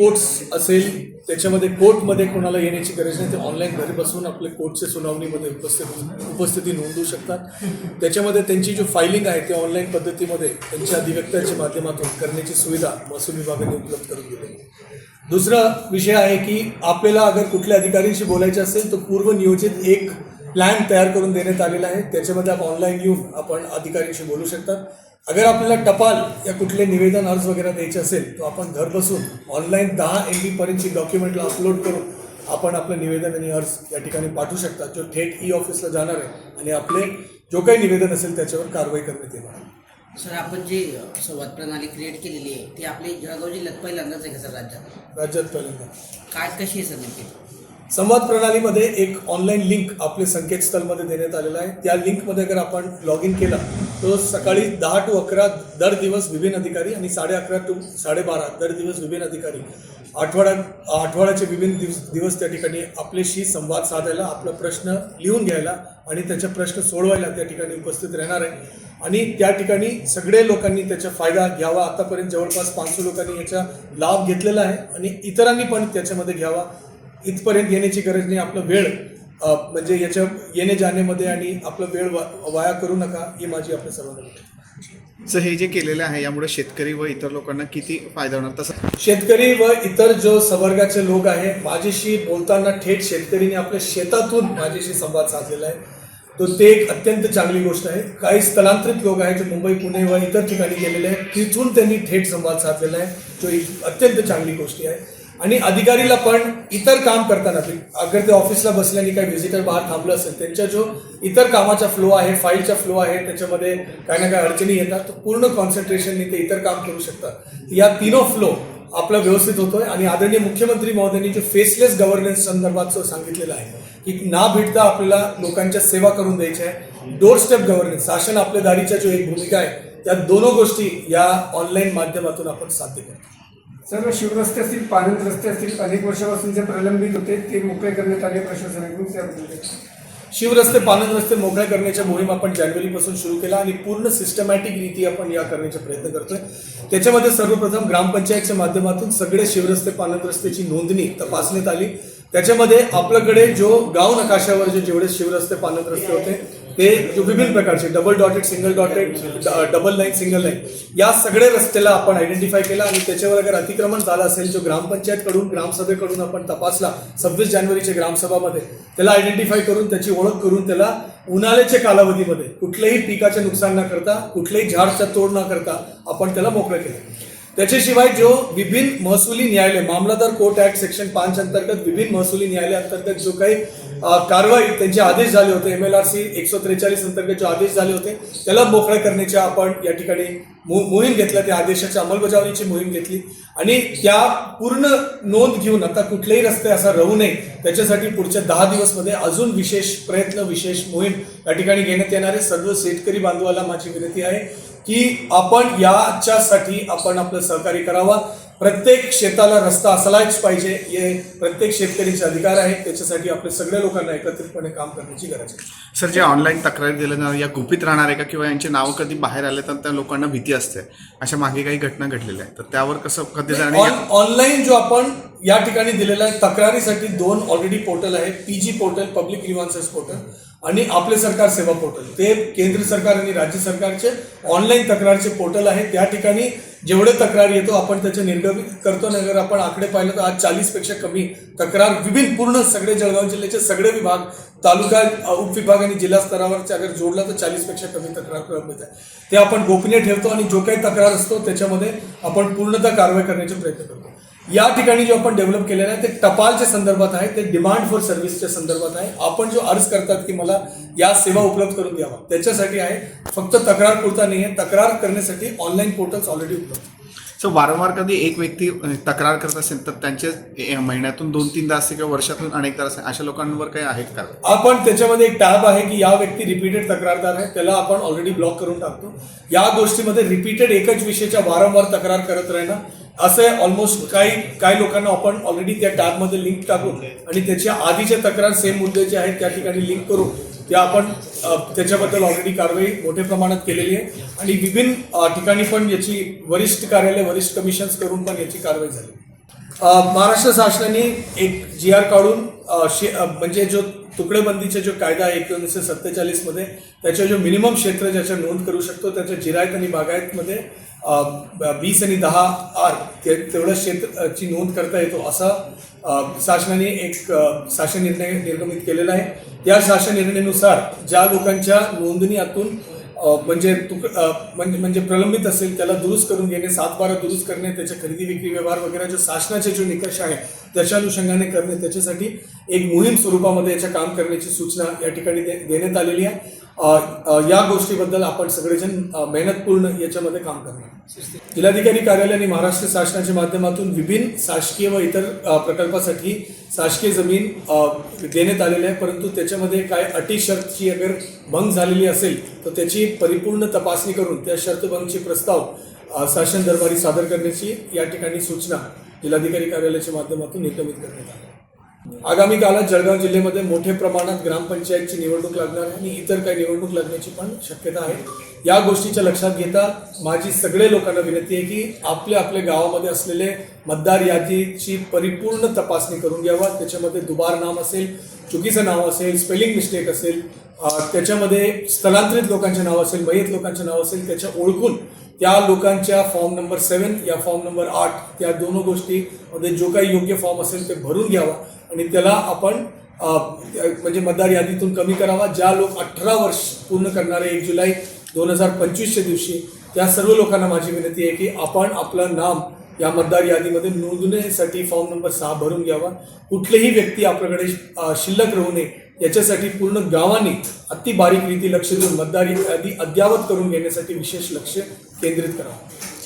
Courts असेल त्याच्यामध्ये कोर्टमध्ये कोणाला येण्याची गरज नाही. ते ऑनलाईन घरी बसून आपले कोर्टचे सुनावणीमध्ये उपस्थित उपस्थिती नोंदवू शकतात. त्याच्यामध्ये त्यांची जी फायलिंग आहे ते ऑनलाईन पद्धतीमध्ये त्यांच्या अधिवक्त्याच्या माध्यमातून करण्याची सुविधा महसूल विभागाने उपलब्ध करून दिली दुसरा विषय आहे की आपल्याला अगर कुठल्या अधिकाऱ्यांशी बोलायचे असेल तर पूर्वनियोजित एक प्लॅन तयार करून देण्यात आलेला आहे. त्याच्यामध्ये आपण ऑनलाईन येऊन आपण अधिकाऱ्यांशी बोलू शकतात. अगर आपल्याला टपाल या कुठले निवेदन अर्ज वगैरे द्यायचे असेल तर आपण घर बसून ऑनलाईन दहा एम बी पर्यंतची डॉक्युमेंटला अपलोड करून आपण आपलं निवेदन आणि अर्ज या ठिकाणी पाठवू शकता. जो थेट ई ऑफिसला जाणार आहे आणि आपले जो काही निवेदन असेल त्याच्यावर कारवाई करण्यात येणार आहे. सर आपण जी संवाद प्रणाली क्रिएट केलेली आहे ती आपली जळगाव जिल्ह्यात पहिल्यांदाच आहे का सर राज्यात? राज्यात पहिल्यांदा. काय कशी आहे सर नेमकी? संवाद प्रणालीमध्ये एक ऑनलाईन लिंक आपले संकेतस्थळमध्ये देण्यात आलेला आहे. त्या लिंकमध्ये अगर आपण लॉग इन केला तो सकाळी दहा टू अकरा दर दिवस विभिन्न अधिकारी आणि साडे अकरा टू साडेबारा दर दिवस विभिन्न अधिकारी आठवड्या आठवड्याचे विभिन्न दिवस दिवस त्या ठिकाणी आपल्याशी संवाद साधायला आपला प्रश्न लिहून घ्यायला आणि त्याचे प्रश्न सोडवायला त्या ठिकाणी उपस्थित राहणार आहे. आणि त्या ठिकाणी सगळे लोकांनी त्याचा फायदा घ्यावा. आतापर्यंत जवळपास पाचशे लोकांनी याचा लाभ घेतलेला आहे आणि इतरांनी पण त्याच्यामध्ये घ्यावा. इथपर्यंत येण्याची गरज नाही. आपला वेळ म्हणजे याच्या येणे जाण्यामध्ये आणि आपला वेळ वा- वाया करू नका ही माझी आपल्या सर्वांना. सर हे जे केलेलं आहे यामुळे शेतकरी व इतर लोकांना किती फायदा होणार? तसं शेतकरी व इतर जो संवर्गाचे लोक आहे माझ्याशी बोलताना थेट शेतकरीने आपल्या शेतातून माझ्याशी संवाद साधलेला आहे. तो ते एक अत्यंत चांगली गोष्ट आहे. काही स्थलांतरित लोक आहेत जे मुंबई पुणे व इतर ठिकाणी गेलेले आहेत. तिथून त्यांनी थेट संवाद साधलेला आहे. जो एक अत्यंत चांगली गोष्टी आहे. आणि अधिकारीला पण इतर काम करताना अगर ते ऑफिसला बसल्याने काही व्हिजिटर बाहेर थांबलं असेल त्यांच्या जो इतर कामाचा फ्लो आहे फाईलचा फ्लो आहे त्याच्यामध्ये काही ना काही अडचणी येतात तर पूर्ण कॉन्सन्ट्रेशनने ते इतर काम करू शकतात. या तिनो फ्लो आपला व्यवस्थित होतोय आणि आदरणीय मुख्यमंत्री महोदयांनी जे फेसलेस गव्हर्नन्स संदर्भात सांगितलेलं आहे की ना भेटता आपल्याला लोकांच्या सेवा करून द्यायच्या आहे. डोर स्टेप गव्हर्नन्स शासन आपल्या दारीच्या जो एक भूमिका आहे त्या दोनो गोष्टी या ऑनलाईन माध्यमातून आपण साध्य करतो. सर्व शिवरस्ते असतील पानंद रस्ते असतील अनेक वर्षापासून जे प्रलंबित होते ते मोकळे करण्यात आले प्रशासनाकडून त्याबद्दल. शिवरस्ते पानंद रस्ते मोकळ्या करण्याच्या मोहीम आपण जानेवारीपासून सुरू केला आणि पूर्ण सिस्टमॅटिक रीती आपण या करण्याचा प्रयत्न करतोय. त्याच्यामध्ये सर्वप्रथम ग्रामपंचायतच्या माध्यमातून सगळे शिवरस्ते पानंद रस्त्याची नोंदणी तपासण्यात आली. त्याच्यामध्ये आपल्याकडे जो गाव नकाशावर जे जेवढे शिवरस्ते पानंद रस्ते होते ते विभिन्न प्रकारचे double dotted single dotted double line single line या सगळे रस्त्याला आपण आयडेंटिफाय केला आणि त्याच्यावर अगर अतिक्रमण झालं असेल जो ग्रामपंचायतकडून ग्रामसभेकडून आपण तपासला सव्वीस जानेवारीच्या ग्रामसभामध्ये त्याला आयडेंटिफाय करून त्याची ओळख करून त्याला उन्हाळ्याच्या कालावधीमध्ये कुठल्याही पिकाचे नुकसान न करता कुठल्याही झाडचा तोड न करता आपण त्याला मोकळं केलं. त्याच्याशिवाय जो विभिन्न महसुली न्यायालय मामलादार कोर्ट ऍक्ट सेक्शन पाच अंतर्गत विभिन्न महसुली न्यायालय अंतर्गत जो काही कारवाई त्यांचे आदेश झाले होते. एम एल आर सी एकशे त्रेचाळीस अंतर्गत जे आदेश झाले होते. त्याला मोकळ्या करण्याच्या आपण या ठिकाणी मो- मोहीम घेतल्या त्या आदेशाच्या अंमलबजावणीची मोहीम घेतली. आणि त्या पूर्ण नोंद घेऊन आता कुठलेही रस्ते असा राहू नये त्याच्यासाठी पुढच्या दहा दिवसमध्ये अजून विशेष प्रयत्न विशेष मोहीम या ठिकाणी घेण्यात येणार आहे. सर्व शेतकरी बांधवाला माझी विनंती आहे की आपण याच्यासाठी आपण आपलं सहकार्य करावा. प्रत्येक शेताला रस्ता असलाच पाहिजे. हे प्रत्येक शेतकरीचे अधिकार आहे त्याच्यासाठी आपल्या सगळ्या लोकांना एकत्रितपणे काम करण्याची गरज आहे. सर जे ऑनलाईन तक्रारी दिल्या जाणार या गुपित राहणार आहे का? किंवा यांचे नावं कधी बाहेर आले तर त्या लोकांना भीती असते. अशा मागे काही घटना घडलेल्या आहेत. तर त्यावर कसं कधी ऑनलाईन जो आपण या ठिकाणी दिलेला आहे तक्रारीसाठी दोन ऑलरेडी पोर्टल आहे PG portal public grievances portal आणि आपले सरकार सेवा पोर्टल ते केंद्र सरकार आणि राज्य सरकारचे ऑनलाईन तक्रारचे पोर्टल आहे त्या ठिकाणी जेवढे तक्रार येतो आपण त्याचे निर्गमित करतो नाही अगर आपण आकडे पाहिलं तर आज चाळीसपेक्षा कमी तक्रार. विभिन्न पूर्ण सगळे जळगाव जिल्ह्याचे सगळे विभाग तालुका उपविभाग आणि जिल्हा स्तरावरच्या अगर जोडला तर चाळीसपेक्षा कमी तक्रार मिळत आहे ते आपण गोपनीय ठेवतो आणि जो काही तक्रार असतो त्याच्यामध्ये आपण पूर्णतः कारवाई करण्याचे प्रयत्न करतो. या ठिकाणी जे आपण डेव्हलप केलेलं आहे ते टपालच्या संदर्भात आहे ते डिमांड फॉर सर्व्हिसच्या संदर्भात आहे. आपण जो अर्ज करतात की मला या सेवा उपलब्ध करून द्यावा. त्याच्यासाठी आहे फक्त तक्रार पुरता नाही आहे तक्रार करण्यासाठी ऑनलाईन पोर्टल्स ऑलरेडी उपलब्ध सो वारंवार कधी एक व्यक्ती तक्रार करत असेल तर त्यांचे महिन्यातून दोन तीनदा असते किंवा वर्षातून अनेकदा असते अशा लोकांवर काही आहेत का? आपण त्याच्यामध्ये एक टॅब आहे की या व्यक्ती रिपीटेड तक्रारदार आहे त्याला आपण ऑलरेडी ब्लॉक करून टाकतो. या गोष्टीमध्ये रिपीटेड एकच विषयाच्या वारंवार तक्रार करत राहणं असं ऑलमोस्ट काही काही लोकांना आपण ऑलरेडी त्या टॅबमध्ये लिंक टाकू आणि त्याच्या आधीच्या तक्रार सेम मुद्द्याचे आहेत त्या ठिकाणी लिंक करू त्या आपण त्याच्याबद्दल ऑलरेडी कारवाई मोठ्या प्रमाणात केलेली आहे. आणि विभिन्न ठिकाणी पण याची वरिष्ठ कार्यालय वरिष्ठ कमिशन्स करून पण याची कारवाई झाली. महाराष्ट्र शासनाने एक जी आर काढून शे- म्हणजे जो तुकडेबंदीचा जो कायदा आहे एकोणीसशे सत्तेचाळीसमध्ये त्याच्या जो मिनिमम क्षेत्र ज्याच्या नोंद करू शकतो त्याच्या जिरायत आणि बागायतमध्ये वीस आणि दहा आर ते तेवढं क्षेत्राची नोंद करता येतो असा शासनाने एक शासन निर्णय निर्गमित केलेला आहे. त्या शासन निर्णयानुसार ज्या लोकांच्या नोंदणीतून म्हणजे तुक म्हणजे म्हणजे प्रलंबित असेल त्याला दुरुस्त करून घेणे सातबारा दुरुस्त करणे त्याच्या खरेदी विक्री व्यवहार वगैरे जे शासनाचे जे निकष आहे त्याच्या अनुषंगाने करणे त्याच्यासाठी एक मोहीम स्वरूपामध्ये याच्या काम करण्याची सूचना या ठिकाणी दे- देण्यात आलेली आहे. या गोष्टीबद्दल आपण सगळेजण मेहनतपूर्ण याच्यामध्ये काम करणार जिल्हाधिकारी कार्यालय आणि महाराष्ट्र शासनाच्या माध्यमातून विभिन्न शासकीय व इतर प्रकल्पासाठी शासकीय जमीन देण्यात आलेली आहे. परंतु त्याच्यामध्ये काय अटी शर्तची अगर भंग झालेली असेल तर त्याची परिपूर्ण तपासणी करून त्या शर्तभंगचे प्रस्ताव शासन दरबारी सादर करण्याची या ठिकाणी सूचना जिल्हाधिकारी कार्यालयाच्या माध्यमातून निर्गमित करण्यात आली. आगामी काळात जळगाव जिल्ह्यामध्ये मोठ्या प्रमाणात ग्रामपंचायतची निवडणूक लागणार आहे आणि इतर काही निवडणूक लागण्याची पण शक्यता आहे. या गोष्टीच्या लक्षात घेता माझी सगळे लोकांना विनंती आहे की आपल्या आपल्या गावामध्ये असलेले मतदार यादीची परिपूर्ण तपासणी करून घ्यावा. त्याच्यामध्ये दुबार नाम असेल चुकीचं नाव असेल स्पेलिंग मिस्टेक असेल त्याच्यामध्ये स्थलांतरित लोकांचे नाव असेल मयत लोकांचे नाव असेल त्याच्या ओळखून त्या लोकांच्या फॉर्म नंबर सेवन या फॉर्म नंबर आठ त्या दोन गोष्टीमध्ये जो काही योग्य फॉर्म असेल ते भरून घ्यावा. आणि त्याला आपण म्हणजे मतदार यादीतून कमी करावा. ज्या लोक अठरा वर्ष पूर्ण करणारे एक जुलै दोन हजार पंचवीसच्या दिवशी त्या सर्व लोकांना माझी विनंती आहे की आपण आपलं नाम या मतदार यादीमध्ये नोंदणीसाठी फॉर्म नंबर सहा भरून घ्यावा. कुठलीही व्यक्ती आपल्याकडे शिल्लक राहू नये. याच्यासाठी पूर्ण गावांनी अति बारीक रीती लक्ष देऊन मतदार यादी अद्यावत करून घेण्यासाठी विशेष लक्ष केंद्रित करावं